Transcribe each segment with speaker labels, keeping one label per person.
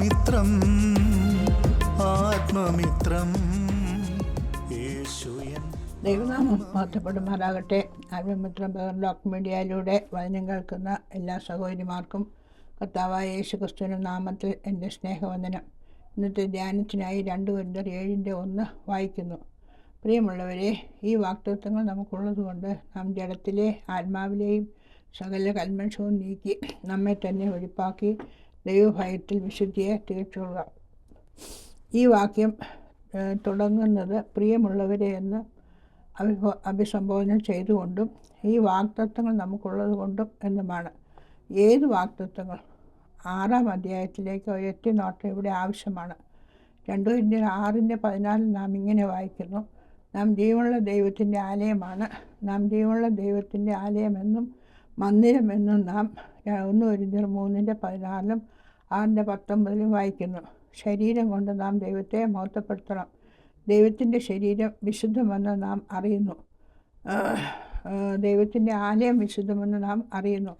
Speaker 1: ആത്മമിത്രം ആത്മമിത്രം.
Speaker 2: ദൈവനാമം മഹത്വപ്പെടുമാറാകട്ടെ ആത്മമിത്രം ഡോക്ടർ മീഡിയയിലൂടെ വചനം കേൾക്കുന്ന എല്ലാ സഹോദരിമാർക്കും കർത്താവായ യേശു ക്രിസ്തുവിന്റെ നാമത്തിൽ എന്റെ സ്നേഹവന്ദനം. ഇന്നത്തെ ധ്യാനത്തിനായി രണ്ട് കൊരിന്തർ ഏഴിന്റെ ഒന്ന് വായിക്കുന്നു. പ്രിയമുള്ളവരെ ഈ വാക്തത്വങ്ങൾ നമുക്കുള്ളതുകൊണ്ട് നാം ജഡത്തിലെ ആത്മാവിലെയും സകല കൽമഷവും നീക്കി നമ്മെ തന്നെ വെടിപ്പാക്കി ദൈവഭയത്തിൽ വിശുദ്ധിയെ തികച്ചുകൊള്ളുക ഈ വാക്യം തുടങ്ങുന്നത് പ്രിയമുള്ളവരെ എന്ന് അഭിഭ അഭിസംബോധന ചെയ്തുകൊണ്ടും ഈ വാക്തത്വങ്ങൾ നമുക്കുള്ളത് കൊണ്ടും എന്നുമാണ്. ഏത് വാക്തത്വങ്ങൾ? ആറാം അധ്യായത്തിലേക്ക് എത്തി നോട്ടം ഇവിടെ ആവശ്യമാണ്. രണ്ടു ഇന്ത്യ ആറിന്റെ പതിനാലിൽ നാം ഇങ്ങനെ വായിക്കുന്നു. നാം ജീവനുള്ള ദൈവത്തിന്റെ ആലയമാണ്. നാം ജീവനുള്ള ദൈവത്തിന്റെ ആലയമെന്നും മന്ദിരമെന്നും നാം ഒന്ന് ഒരു മൂന്നിന്റെ പതിനാലിലും ആറിന്റെ പത്തൊമ്പതിലും വായിക്കുന്നു. ശരീരം കൊണ്ട് നാം ദൈവത്തെ മഹത്വപ്പെടുത്തണം. ദൈവത്തിന്റെ ശരീരം വിശുദ്ധമെന്ന് നാം അറിയുന്നു. ദൈവത്തിന്റെ ആലയം വിശുദ്ധമെന്ന് നാം അറിയുന്നു.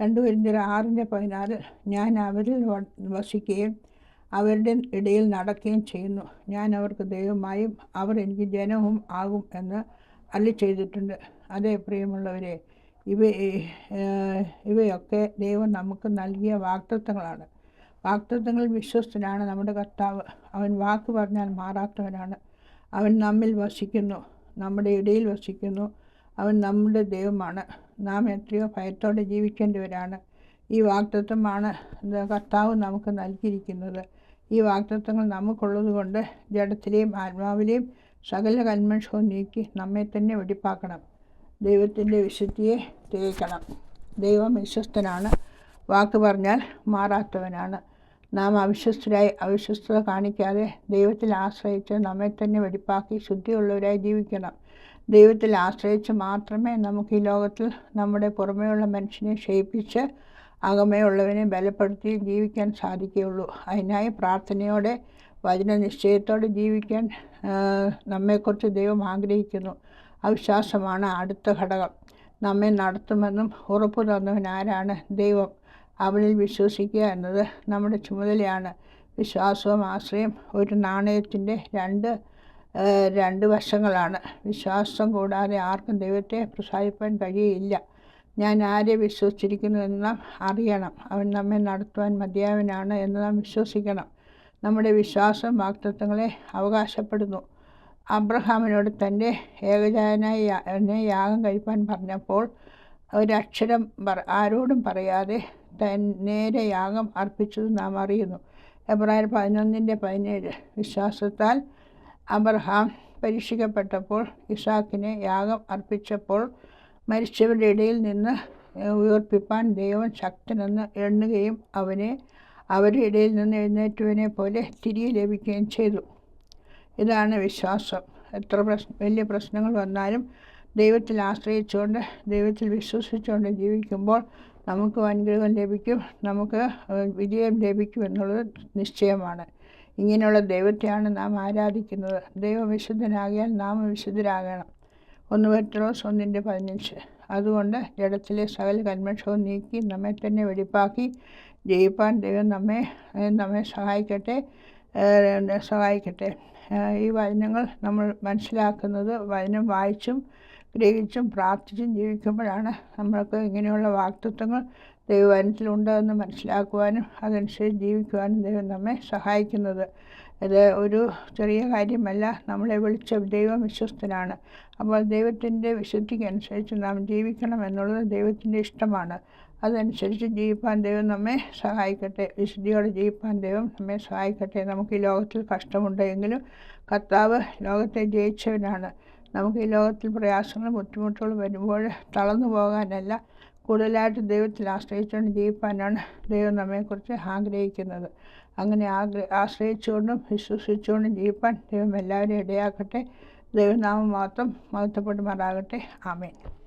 Speaker 2: രണ്ടു പേരിന്റെ ആറിന്റെ പതിനാറ് ഞാൻ അവരിൽ വസിക്കുകയും അവരുടെ ഇടയിൽ നടക്കുകയും ചെയ്യുന്നു. ഞാൻ അവർക്ക് ദൈവമായും അവർ എനിക്ക് ജനവും ആകും എന്ന് അല്ലി ചെയ്തിട്ടുണ്ട്. അതേ പ്രിയമുള്ളവരെ ഇവ ഇവയൊക്കെ ദൈവം നമുക്ക് നൽകിയ വാക്തത്വങ്ങളാണ് വാക്തത്വങ്ങളിൽ വിശ്വസ്തനാണ്. നമ്മുടെ കർത്താവ് അവൻ വാക്ക് പറഞ്ഞാൽ മാറാത്തവനാണ്. അവൻ നമ്മിൽ വസിക്കുന്നു. നമ്മുടെ ഇടയിൽ വസിക്കുന്നു. അവൻ നമ്മുടെ ദൈവമാണ്. നാം എത്രയോ ഭയത്തോടെ ജീവിക്കേണ്ടവരാണ്. ഈ വാക്തത്വമാണ് കർത്താവ് നമുക്ക് നൽകിയിരിക്കുന്നത്. ഈ വാക്തത്വങ്ങൾ നമുക്കുള്ളത് കൊണ്ട് ജഡത്തിലെയും ആത്മാവിലെയും സകല കന്മഷവും നീക്കി നമ്മെ തന്നെ വെടിപ്പാക്കണം. ദൈവത്തിന്റെ വിശുദ്ധിയെ തേക്കണം. ദൈവം വിശ്വസ്തനാണ്. വാക്ക് പറഞ്ഞാൽ മാറാത്തവനാണ്. നാം അവിശ്വസ്തരായി അവിശ്വസ്തത കാണിക്കാതെ ദൈവത്തിൽ ആശ്രയിച്ച് നമ്മെ തന്നെ വെടിപ്പാക്കി ശുദ്ധിയുള്ളവരായി ജീവിക്കണം. ദൈവത്തിൽ ആശ്രയിച്ച് മാത്രമേ നമുക്ക് ഈ ലോകത്തിൽ നമ്മുടെ പുറമേയുള്ള മനുഷ്യനെ ക്ഷയിപ്പിച്ച് അകമേയുള്ളവനെ ബലപ്പെടുത്തി ജീവിക്കാൻ സാധിക്കുകയുള്ളൂ. അതിനായി പ്രാർത്ഥനയോടെ വചന നിശ്ചയത്തോടെ ജീവിക്കാൻ നമ്മെക്കുറിച്ച് ദൈവം ആഗ്രഹിക്കുന്നു. അവിശ്വാസമാണ് അടുത്ത ഘടകം. നമ്മെ നടത്തുമെന്നും ഉറപ്പു തന്നവൻ ആരാണ്? ദൈവം. അവനിൽ വിശ്വസിക്കുക എന്നത് നമ്മുടെ ചുമതലയാണ്. വിശ്വാസവും ആശ്രയം ഒരു നാണയത്തിന്റെ രണ്ട് രണ്ട് വശങ്ങളാണ്. വിശ്വാസം കൂടാതെ ആർക്കും ദൈവത്തെ പ്രസാദിപ്പാൻ കഴിയില്ല. ഞാൻ ആരെ വിശ്വസിച്ചിരിക്കുന്നു എന്ന് നാം അറിയണം. അവൻ നമ്മെ നടത്തുവാൻ മതിയാവനാണ് എന്ന് നാം വിശ്വസിക്കണം. നമ്മുടെ വിശ്വാസം വാക്തത്വങ്ങളെ അവകാശപ്പെടുന്നു. അബ്രഹാമിനോട് തന്റെ ഏകജാനായി യാഗം കഴിപ്പാൻ പറഞ്ഞപ്പോൾ ഒരക്ഷരം ആരോടും പറയാതെ തൻ നേരെ യാഗം അർപ്പിച്ചത് നാം അറിയുന്നു. എബ്രായർ പതിനൊന്നിന്റെ പതിനേഴ് വിശ്വാസത്താൽ അബ്രഹാം പരീക്ഷിക്കപ്പെട്ടപ്പോൾ ഇസാക്കിനെ യാഗം അർപ്പിച്ചപ്പോൾ മരിച്ചവരുടെ ഇടയിൽ നിന്ന് ഉയർപ്പിപ്പാൻ ദൈവം ശക്തനെന്ന് എണ്ണുകയും അവനെ അവരുടെ ഇടയിൽ നിന്ന് എഴുന്നേറ്റവനെ പോലെ തിരികെ ലഭിക്കുകയും ചെയ്തു. ഇതാണ് വിശ്വാസം. എത്ര പ്രശ്ന വലിയ പ്രശ്നങ്ങൾ വന്നാലും ദൈവത്തിൽ ആശ്രയിച്ചുകൊണ്ട് ദൈവത്തിൽ വിശ്വസിച്ചുകൊണ്ട് ജീവിക്കുമ്പോൾ നമുക്ക് അനുഗ്രഹം ലഭിക്കും നമുക്ക് വിജയം ലഭിക്കും എന്നുള്ളത് നിശ്ചയമാണ്. ഇങ്ങനെയുള്ള ദൈവത്തെയാണ് നാം ആരാധിക്കുന്നത്. ദൈവം വിശുദ്ധനാകിയാൽ നാം വിശുദ്ധരാകണം. ഒന്ന് പെട്രോസ് ഒന്നിന്റെ പതിനഞ്ച്. അതുകൊണ്ട് ജഡത്തിലെ സകല കന്മഷവും നീക്കി നമ്മെ തന്നെ വെടിപ്പാക്കി ജയിപ്പാൻ ദൈവം നമ്മെ നമ്മെ സഹായിക്കട്ടെ സഹായിക്കട്ടെ. ഈ വചനങ്ങൾ നമ്മൾ മനസ്സിലാക്കുന്നത് വചനം വായിച്ചും ഗ്രഹിച്ചും പ്രാർത്ഥിച്ചും ജീവിക്കുമ്പോഴാണ് നമ്മൾക്ക് ഇങ്ങനെയുള്ള വാക്തത്വങ്ങൾ ദൈവവനത്തിലുണ്ടെന്ന് മനസ്സിലാക്കുവാനും അതനുസരിച്ച് ജീവിക്കുവാനും ദൈവം നമ്മെ സഹായിക്കുന്നത്. ഇത് ഒരു ചെറിയ കാര്യമല്ല. നമ്മളെ വിളിച്ച ദൈവം വിശ്വസ്തനാണ്. അപ്പോൾ ദൈവത്തിന്റെ വിശുദ്ധിക്കനുസരിച്ച് നാം ജീവിക്കണം എന്നുള്ളത് ദൈവത്തിന്റെ ഇഷ്ടമാണ്. അതനുസരിച്ച് ജീവിപ്പാൻ ദൈവം നമ്മെ സഹായിക്കട്ടെ. വിശുദ്ധിയോടെ ജീവിപ്പാൻ ദൈവം നമ്മെ സഹായിക്കട്ടെ. നമുക്ക് ഈ ലോകത്തിൽ കഷ്ടമുണ്ടെങ്കിലും കർത്താവ് ലോകത്തെ ജയിച്ചവനാണ്. നമുക്ക് ഈ ലോകത്തിൽ പ്രയാസങ്ങളും ബുദ്ധിമുട്ടുകളും വരുമ്പോൾ തളർന്നു പോകാനല്ല കൂടുതലായിട്ട് ദൈവത്തിൽ ആശ്രയിച്ചുകൊണ്ട് ജീവിപ്പാനാണ് ദൈവം നമ്മെക്കുറിച്ച് ആഗ്രഹിക്കുന്നത്. അങ്ങനെ ആഗ്ര ആശ്രയിച്ചുകൊണ്ടും വിശ്വസിച്ചുകൊണ്ടും ജീവിപ്പാൻ ദൈവം എല്ലാവരെയും ഇടയാക്കട്ടെ. ദൈവനാമം മാത്രം മഹത്വപ്പെടുമാറാകട്ടെ. ആമേൻ.